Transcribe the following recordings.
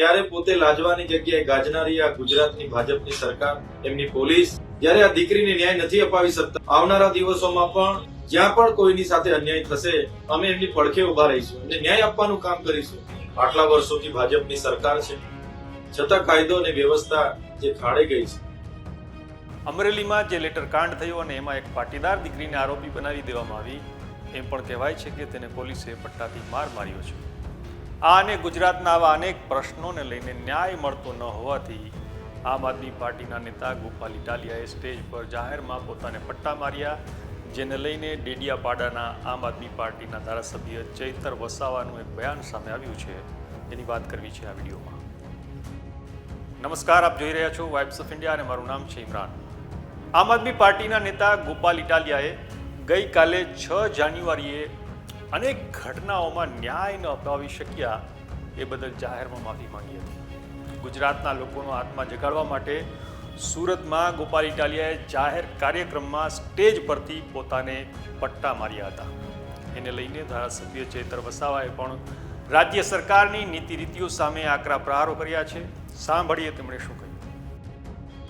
ત્યારે પોતે લાજવાની જગ્યાએ ગાજનારી આ ગુજરાતની ભાજપની સરકાર, એમની પોલીસ જ્યારે આ દીકરીને ન્યાય નથી અપાવી શકતા. આવનારા દિવસોમાં પણ જ્યાં પણ કોઈની સાથે અન્યાય થશે, અમે એમની પડખે ઊભા રહીશું અને ન્યાય આપવાનું કામ કરીશું. આટલા વર્ષોથી ભાજપની સરકાર છે. છતાં કાયદો અને વ્યવસ્થા જે ખાડે ગઈ છે. અમરેલીમાં જે લેટર કાંડ થયો અને એમાં એક પાટીદાર દીકરીને આરોપી બનાવી દેવામાં આવી, એમ પણ કહેવાય છે કે તેને પોલીસે પટ્ટાથી માર માર્યો છે. આ અને ગુજરાતના આવા અનેક પ્રશ્નોને લઈને ન્યાય મળતો ન હોવાથી આમ આદમી પાર્ટીના નેતા ગોપાલ ઇટાલિયાએ સ્ટેજ પર જાહેરમાં પોતાને પટ્ટા માર્યા, જેને લઈને ડેડિયાપાડાના આમ આદમી પાર્ટીના ધારાસભ્ય ચૈતર વસાવાનું એક બયાન સામે આવ્યું છે. એની વાત કરવી છે આ વિડીયોમાં. નમસ્કાર, આપ જોઈ રહ્યા છો વાઇબ્સ ઓફ ઇન્ડિયા અને મારું નામ છે ઇમરાન. આમ આદમી પાર્ટીના નેતા ગોપાલ ઇટાલિયાએ ગઈકાલે છ જાન્યુઆરીએ અનેક ઘટનાઓમાં ન્યાય ન અપાવી શક્યા એ બદલ જાહેરમાં માફી માંગી હતી. ગુજરાતના લોકોનો આત્મા જગાડવા માટે સુરતમાં ગોપાલ ઇટાલિયાએ જાહેર કાર્યક્રમમાં સ્ટેજ પરથી પોતાને પટ્ટા માર્યા હતા. એને લઈને ધારાસભ્ય ચેતર વસાવાએ પણ રાજ્ય સરકારની નીતિ રીતિઓ સામે આકરા પ્રહારો કર્યા છે. સાંભળીએ તેમણે શું કહ્યું.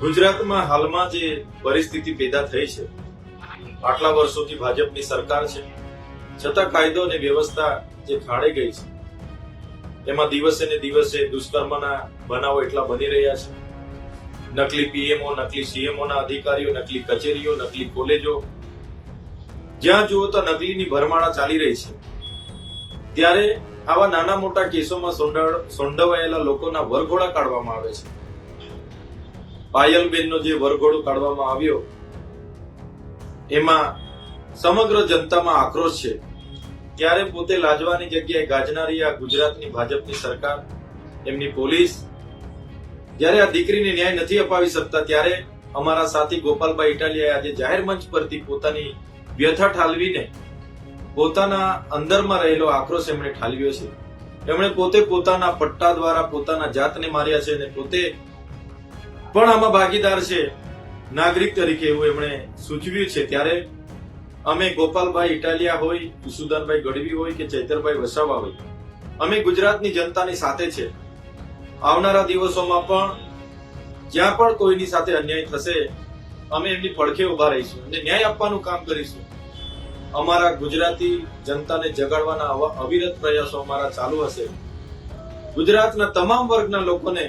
ગુજરાતમાં હાલમાં જે પરિસ્થિતિ પેદા થઈ છે, આટલા વર્ષોથી ભાજપની સરકાર છે છતાં કાયદો અને વ્યવસ્થા જે ખાડે ગઈ છે, એમાં દિવસે ને દિવસે દુષ્કર્મના બનાવો એટલા બની રહ્યા છે. નકલી પીએમઓ, નકલી સીએમઓના અધિકારીઓ, નકલી કચેરીઓ, નકલી કોલેજો. જ્યાં જુઓ તો નકલીની ભરમાળા ચાલી રહી છે. ત્યારે આવા નાના મોટા કેસોમાં સોંડવાયેલા લોકોના વરઘોડા કાઢવામાં આવે છે. પાયલબેનનો જે વરઘોડો કાઢવામાં આવ્યો, એમાં સમગ્ર જનતામાં આક્રોશ છે. ત્યારે પોતે લાજવાની જગ્યાએ ગાજનારી આ ગુજરાતની ભાજપની સરકાર, એમની પોલીસ, જ્યારે આ દીકરીને ન્યાય નથી અપાવી શકતા, ત્યારે અમારા સાથી ગોપાલભાઈ ઇટાલિયાએ આજે જાહેર મંચ પરથી પોતાની વ્યથા ઠાલવીને પોતાના અંદરમાં રહેલો આક્રોશ એમણે ઠાલવ્યો છે. એમણે પોતે પોતાના પટ્ટા દ્વારા પોતાના જાતને માર્યા છે અને પોતે પણ આમાં ભાગીદાર છે. નાગરિક તરીકે એવું એમણે સૂચવ્યું છે. ત્યારે અમે ગોપાલભાઈ ઇટાલિયા હોય ઈસુદાનભાઈ ગઢવી હોય કે ચૈતરભાઈ વસાવા હોય. અમે ગુજરાતની જનતાની સાથે છે. આવનારા દિવસોમાં પણ જ્યાં પણ કોઈની સાથે અન્યાય થશે, અમે એમની પડખે ઊભા રહીશું અને ન્યાય આપવાનું કામ કરીશું. અમારા ગુજરાતી જનતાને જગાડવાના આવા અવિરત પ્રયાસો અમારા ચાલુ હશે. ગુજરાતના તમામ વર્ગના લોકોને,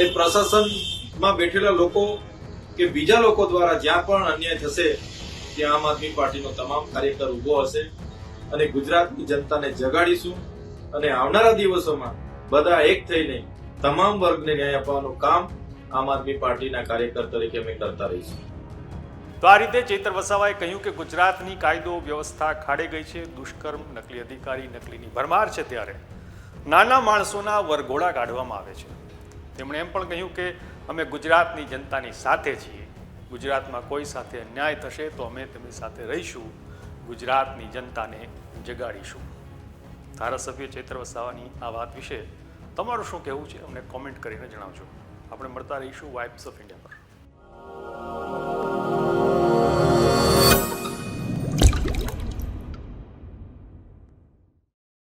એ પ્રશાસનમાં બેઠેલા લોકો કે બીજા લોકો દ્વારા જ્યાં પણ અન્યાય થશે ત્યાં આમ આદમી પાર્ટીનો તમામ કાર્યકર ઊભો હશે અને ગુજરાતની જનતાને જગાડીશું અને આવનારા દિવસોમાં બધા એક થઈને તમામ વર્ગને ન્યાય આપવાનું કામ આમ આદમી પાર્ટીના કાર્યકર તરીકે અમે કરતા રહીશું. તો આ રીતે ચેતર વસાવાએ કહ્યું કે ગુજરાતની કાયદો વ્યવસ્થા ખાડે ગઈ છે, દુષ્કર્મ, નકલી અધિકારી, નકલીની ભરમાર છે ત્યારે નાના માણસોના વરઘોડા કાઢવામાં આવે છે. તેમણે એમ પણ કહ્યું કે અમે ગુજરાતની જનતાની સાથે છીએ. ગુજરાતમાં કોઈ સાથે અન્યાય થશે તો અમે તેમની સાથે રહીશું. ગુજરાતની જનતાને જગાડીશું. ધારાસભ્ય ચૈત્ર વસાવાની આ વાત વિશે તમારું શું કહેવું છે? અમને કોમેન્ટ કરીને જણાવજો. આપણે મળતા રહીશું વાઇબ્સ ઓફ ઇન્ડિયા